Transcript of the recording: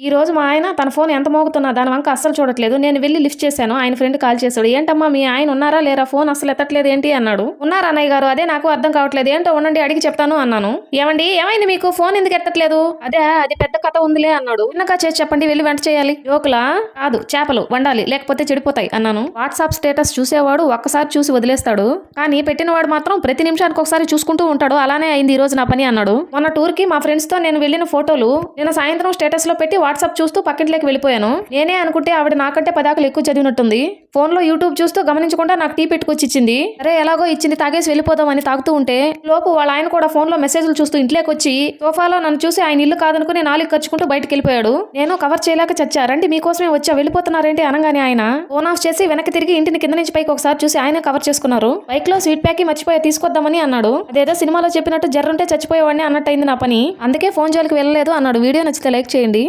ఈ రోజు మా ఆయన తన ఫోన్ ఎంత మోగుతున్నా దాని వంక అస్సలు చూడట్లేదు. నేను వెళ్ళి లిఫ్ట్ చేశాను. ఆయన ఫ్రెండ్ కాల్ చేశాడు. ఏంటమ్మా మీ ఆయన ఉన్నారా లేరా? ఫోన్ అసలు ఎత్తట్లేదు ఏంటి? అన్నాడు. ఉన్నారా అన్నయ్య గారు? అదే నాకు అర్థం కావట్లేదు. ఏంటో ఉండండి అడిగి చెప్తాను అన్నాను. ఏమండి ఏమైంది మీకు? ఫోన్ ఎందుకు ఎత్తట్లేదు? అదే అది పెద్ద కథ ఉందిలే అన్నాడు. చిన్నగా చేసి చెప్పండి వెళ్ళి వెంట చేయాలి. జోకులా కాదు చేపలు వండాలి లేకపోతే చెడిపోతాయి అన్నాను. వాట్సాప్ స్టేటస్ చూసేవాడు ఒక్కసారి చూసి వదిలేస్తాడు. కానీ పెట్టినవాడు మాత్రం ప్రతి నిమిషానికి ఒకసారి చూసుకుంటూ ఉంటాడు. అలానే అయింది ఈ రోజు నా పని అన్నాడు. మొన్న టూర్కి మా ఫ్రెండ్స్తో నేను వెళ్ళిన ఫోటోలు నేను సాయంత్రం స్టేటస్లో పెట్టి వాట్సాప్ చూస్తూ పక్కింట్లోకి వెళ్ళిపోయాను. నేనే అనుకుంటే ఆవిడ నాకంటే పదాకులు ఎక్కువ చదివినట్టుంది. ఫోన్లో యూట్యూబ్ చూస్తూ గమనించకుండా నాకు టీ పెట్టుకొచ్చి ఇచ్చింది అరే ఎలాగో ఇచ్చింది తాగేసి వెళ్ళిపోదామని తాగుతూ ఉంటే లోపు వాళ్ళ ఆయన కూడా ఫోన్లో మెసేజ్లు చూస్తూ ఇంట్లోకి వచ్చి సోఫాలో నన్ను చూసి ఆయన ఇల్లు కాదనుకుని నాలుగు ఖర్చుకుంటూ బయటకు వెళ్ళిపోయాడు. నేను కవర్ చేయలేక చచ్చా రండి మీకోసమే వచ్చా వెళ్ళిపోతున్నారేంటి అనగానే ఆయన ఫోన్ ఆఫ్ చేసి వెనక్కి తిరిగి ఇంటిని కింద నుంచి పైకి ఒకసారి చూసి ఆయన కవర్ చేసుకున్నారు. బైక్లో స్వీట్ ప్యాక్ మర్చిపోయి తీసుకొద్దామని అన్నాడు. అదేదో సినిమాలో చెప్పినట్టు జర్రుంటే చచ్చిపోయేవాడిని అన్నట్టు అయింది నా పని. అందుకే ఫోన్ జోలికి వెళ్ళలేదు అన్నాడు. వీడియో నచ్చితే లైక్ చేయండి.